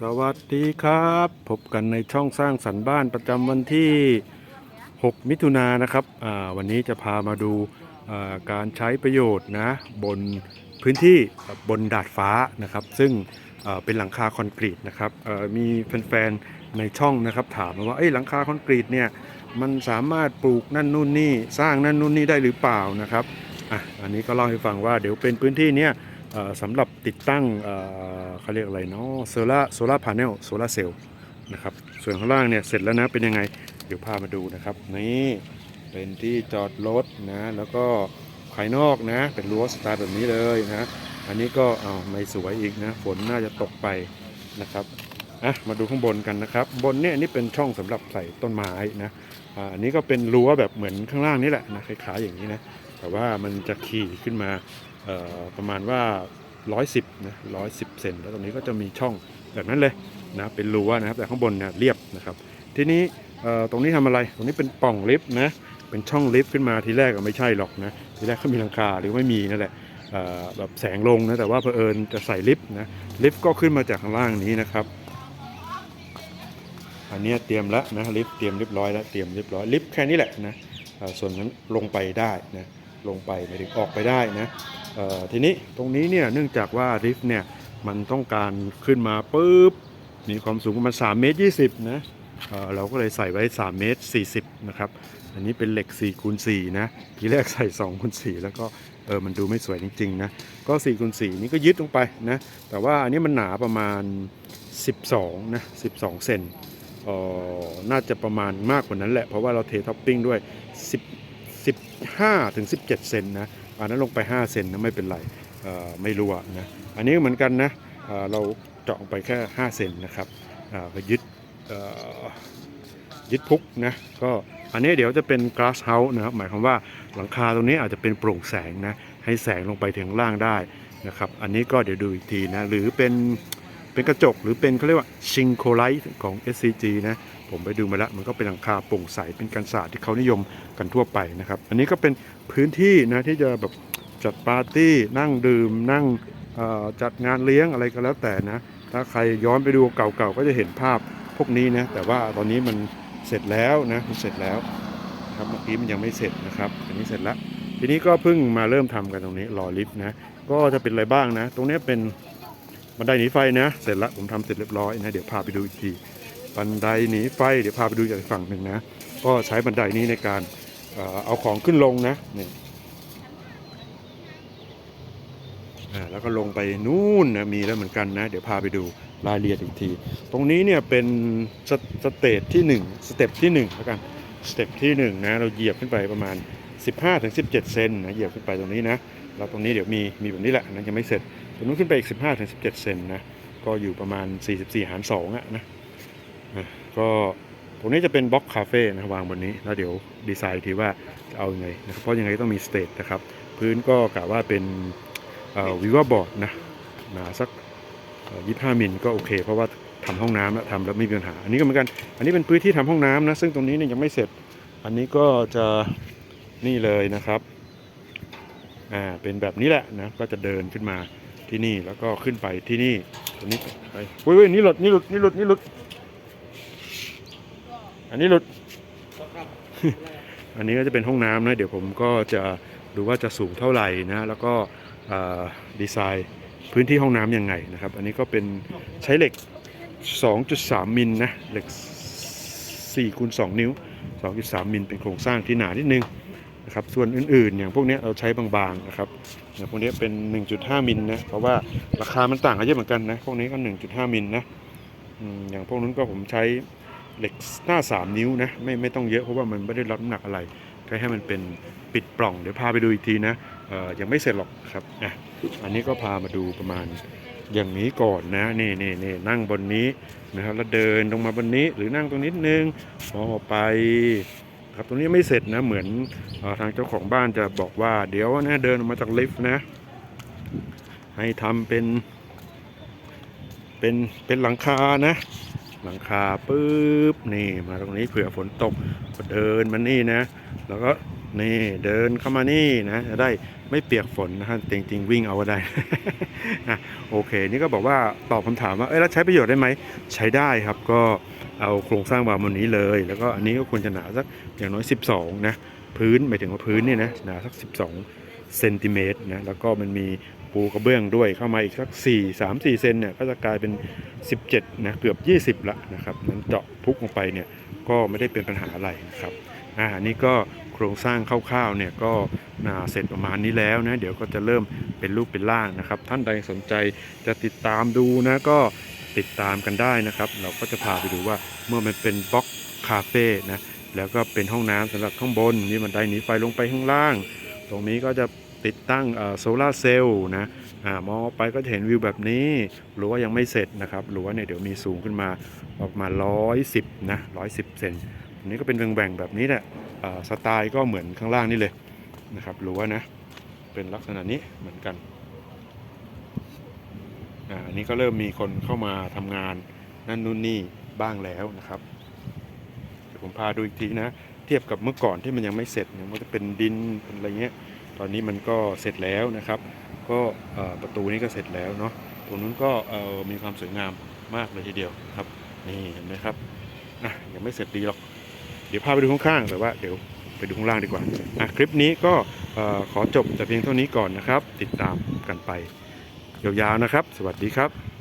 สวัสดีครับ พบกันในช่องสร้างสรรค์บ้านประจำวันที่ 6 มิถุนายนนะครับวันนี้จะพามาดูการใช้ประโยชน์นะบนพื้นที่บนดาดฟ้านะครับ ซึ่งเป็นหลังคาคอนกรีตนะครับมีแฟนๆในช่องนะครับถามมาว่าเอ้หลังคาคอนกรีตเนี่ยมันสามารถปลูกนั่นนู่นนี่สร้างนั่นนู่นนี่ได้หรือเปล่านะครับอะอันนี้ก็เล่าให้ฟังว่าเดี๋ยวเป็นพื้นที่เนี้ย สำหรับติดตั้งเขาเรียกอะไรเนาะโซล่าโซล่าพาเนลโซล่าเซลล์นะครับส่วนข้างล่างเนี่ยเสร็จแล้วนะเป็นยังไง เดี๋ยวพามาดูนะครับ นี่เป็นที่จอดรถนะ แล้วก็ภายนอกนะ เป็นรั้วสไตล์แบบนี้เลยนะ อันนี้ก็เอาไม่สวยอีกนะ ฝนน่าจะตกไปนะครับอะมาดูข้างบนกันนะครับ บนเนี่ยนนี่เป็นช่องสำหรับใส่ต้นไม้นะอันนี้ก็เป็นรั้วแบบเหมือนข้างล่างนี่แหละนะคล้ายๆอย่างนี้นะแต่ว่ามันจะขี่ขึ้นมา ประมาณว่า 110นะ110 เซนแล้วตรงนี้ก็จะมีช่องแบบนั้นเลยนะเป็นรั้วนะครับแต่ข้างบนเนี่ยเรียบนะครับ ทีนี้ตรงนี้ทำอะไรตรงนี้เป็นป่องลิฟต์นะเป็นช่องลิฟต์ขึ้นมาทีแรกก็ไม่ใช่หรอกนะทีแรกเขามีหลังคาหรือไม่มีนั่นแหละแบบแสงลงนะแต่ว่าเผอิญจะใส่ลิฟต์นะลิฟต์ก็ขึ้นมาจากข้างล่างนี้นะครับอันนี้เตรียมแล้วนะลิฟต์เตรียมเรียบร้อยแล้วเตรียมเรียบร้อยลิฟต์แค่นี้แหละนะส่วนนั้นลงไปได้นะ ลงไปหมายถึงออกไปได้นะทีนี้ตรงนี้เนี่ยเนื่องจากว่าลิฟต์เนี่ยมันต้องการขึ้นมาปุ๊บมีความสูงประมาณ3เมตร20นะเเราก็เลยใส่ไว้3เมตร40นะครับอันนี้เป็นเหล็ก4คูณ4นะทีแรกใส่2คูณ4แล้วก็เออมันดูไม่สวยจริงๆนะก็4คูณ4นี่ก็ยึดลงไปนะแต่ว่าอันนี้มันหนาประมาณ 12นะ12เซนเอ่อน่าจะประมาณมากกว่านั้นแหละเพราะว่าเราเทท็อปปิ้งด้วย10 15ถึง17 เซนนะอันนั้นลงไป 5 เซนนะไม่เป็นไรไม่รั่วนะอันนี้เหมือนกันนะเเราเจาะไปแค่ 5 เซนนะครับอ่าก็ยึดยึดพุกนะก็อันนี้เดี๋ยวจะเป็น glass house นะครับหมายความว่าหลังคาตรงนี้อาจจะเป็นโปร่งแสงนะให้แสงลงไปถึงล่างได้นะครับ อันนี้ก็เดี๋ยวดูอีกทีนะหรือเป็น เป็นกระจกหรือเป็นเขาเรียกว่าชิงโคไลท์ของ SCG นะผมไปดูมาแล้วมันก็เป็นหลังคาโปร่งใสเป็นกันศาสตร์ที่เขานิยมกันทั่วไปนะครับ อันนี้ก็เป็นพื้นที่นะที่จะแบบจัดปาร์ตี้นั่งดื่มนั่งจัดงานเลี้ยงอะไรก็แล้วแต่นะ ถ้าใครย้อนไปดูเก่าๆก็จะเห็นภาพพวกนี้นะแต่ว่าตอนนี้มันเสร็จแล้วนะมันเสร็จแล้วครับเมื่อกี้มันยังไม่เสร็จนะครับ อันนี้เสร็จแล้วทีนี้ก็เพิ่งมาเริ่มทำกันตรงนี้รอลิฟต์นะก็จะเป็นอะไรบ้างนะ ตรงนี้เป็น บันไดหนีไฟนะ เสร็จแล้วผมทำเสร็จเรียบร้อยนะ เดี๋ยวพาไปดูอีกที บันไดหนีไฟ เดี๋ยวพาไปดูจากอีกฝั่งหนึ่งนะ ก็ใช้บันไดนี้ในการเอาของขึ้นลงนะนี่แล้วก็ลงไปนู่นนะมีแล้วเหมือนกันนะ เดี๋ยวพาไปดูรายละเอียดอีกที ตรงนี้เนี่ยเป็นสสเตจที่1สเต็ปที่1แล้วกันสเต็ปที่1นะเราเหยียบขึ้นไปประมาณ 15-17 เซนนะเหยียบขึ้นไปตรงนี้นะแล้วตรงนี้เดี๋ยวมีมีแบบนี้แหละนะยังไม่เสร็จ ตรงนู้นขึ้นไปอีก 15ถึง17 เซนนะ ก็อยู่ประมาณ 44 หาร2อะนะอะก็ตรงนี้จะเป็นบล็อกคาเฟ่นะวางบนนี้แล้วเดี๋ยวดีไซน์ทีว่าจะเอาอยัางไงนะครับเพราะยังไงต้องมีสเตจนะครับ พื้นก็กะว่าเป็นวิวาบอร์ดนะหนาสักเอ่อ25มิลก็โอเค เพราะว่าทำห้องน้ำแล้วทำแล้วไม่มีปัญหา อันนี้ก็เหมือนกัน อันนี้เป็นพื้นที่ทำห้องน้ำนะ ซึ่งตรงนี้เนี่ยยังไม่เสร็จ อันนี้ก็จะนี่เลยนะครับอ่าเป็นแบบนี้แหละนะก็จะเดินขึ้นมา ที่นี่แล้วก็ขึ้นไปที่นี่ตรงนี้ไปเว้ยเว้ยนี่หลุดนี่หลุดนี่หลุดนี่หลุด อันนี้หลุด อันนี้ก็จะเป็นห้องน้ำนะ เดี๋ยวผมก็จะดูว่าจะสูงเท่าไหร่นะ แล้วก็ดีไซน์พื้นที่ห้องน้ำยังไงนะครับ อันนี้ก็เป็นใช้เหล็ก 2.3 มิลนะ เหล็ก4คูณ2นิ้ว 2.3 มิลเป็นโครงสร้างที่หนานิดนึงนะครับ ส่วนอื่นๆ อย่างพวกนี้เราใช้บางๆนะครับ อย่างพวกนี้เป็น 1.5 มิลนะ เพราะว่าราคามันต่างกันเยอะเหมือนกันนะ พวกนี้ก็ 1.5 มิลนะอย่างพวกนั้นก็ผมใช้เหล็กหน้า 3 นิ้วนะ ไม่ไม่ต้องเยอะเพราะว่ามันไม่ได้รับน้ำหนักอะไรแค่ให้มันเป็นปิดปล่อง เดี๋ยวพาไปดูอีกทีนะยังไม่เสร็จหรอกครับอะอันนี้ก็พามาดูประมาณอย่างนี้ก่อนนะนี่นี่นี่นั่งบนนี้นะครับแล้วเดินลงมาบนนี้หรือนั่งตรงนิดนึงมองออกไป ครับตรงนี้ไม่เสร็จนะเหมือนอทางเจ้าของบ้านจะบอกว่า เดี๋ยวนะเดินออกมาจากลิฟต์นะ ให้ทำเป็นเป็นเป็นหลังคานะ หลังคาปุ๊บนี่มาตรงนี้เผื่อฝนตกก็เดินมานี่นะ แล้วก็นี่เดินเข้ามานี่นะจะได้ไม่เปียกฝนนะฮะจริงๆวิ่งเอาก็ได้อะโอเค นี่ก็บอกว่าตอบคำถามว่าเอ้ยแล้วใช้ประโยชน์ได้ไหมใช้ได้ครับก็ เอาโครงสร้างวางบนนี้เลย แล้วก็อันนี้ก็ควรจะหนาสักอย่างน้อย 12 นะ พื้นหมายถึงว่าพื้นเนี่ยนะหนาสัก 12เซนติเมตรนะแล้วก็มันมีปูกระเบื้องด้วยเข้ามาอีกสัก 4 3 4เซนเนี่ยก็จะกลายเป็น 17นะเกือบ 20 ละนะครับนั้นเจาะพุกลงไปเนี่ยก็ไม่ได้เป็นปัญหาอะไรนะครับอ่านี่ก็โครงสร้างคร่าวๆเนี่ยก็อ่าเสร็จประมาณนี้แล้วนะเดี๋ยวก็จะเริ่มเป็นรูปเป็นร่างนะครับ ท่านใดสนใจจะติดตามดูนะก็ ติดตามกันได้นะครับ เราก็จะพาไปดูว่าเมื่อมันเป็นบล็อกคาเฟ่นะแล้วก็เป็นห้องน้ำสำหรับข้างบนมีบันไดหนีไฟลงไปข้างล่าง ตรงนี้ก็จะติดตั้งโซลาร์เซลล์นะอมองไปก็จะเห็นวิวแบบนี้หรือว่ายังไม่เสร็จนะครับหรือว่าเนี่ยเดี๋ยวมีสูงขึ้นมาออกมา 110นะ110 เซนอันนี้ก็เป็นแหว่งๆแบบนี้แหละสไตล์ก็เหมือนข้างล่างนี่เลยนะครับหรือว่านะเป็นลักษณะนี้เหมือนกัน อันนี้ก็เริ่มมีคนเข้ามาทำงานนั่นนู่นนี่บ้างแล้วนะครับเดี๋ยวผมพาดูอีกทีนะ เทียบกับเมื่อก่อนที่มันยังไม่เสร็จเนี่ยมันจะเป็นดินเป็นอะไรเงี้ย ตอนนี้มันก็เสร็จแล้วนะครับ ก็ประตูนี้ก็เสร็จแล้วเนาะตรงนู้นก็มีความสวยงามมากเลยทีเดียวครับ นี่เห็นไหมครับอะยังไม่เสร็จดีหรอก เดี๋ยวพาไปดูข้างๆแต่ว่าเดี๋ยวไปดูข้างล่างดีกว่าอะคลิปนี้ก็ขอจบแต่เพียงเท่านี้ก่อนนะครับ ติดตามกันไป ยาวๆนะครับ สวัสดีครับ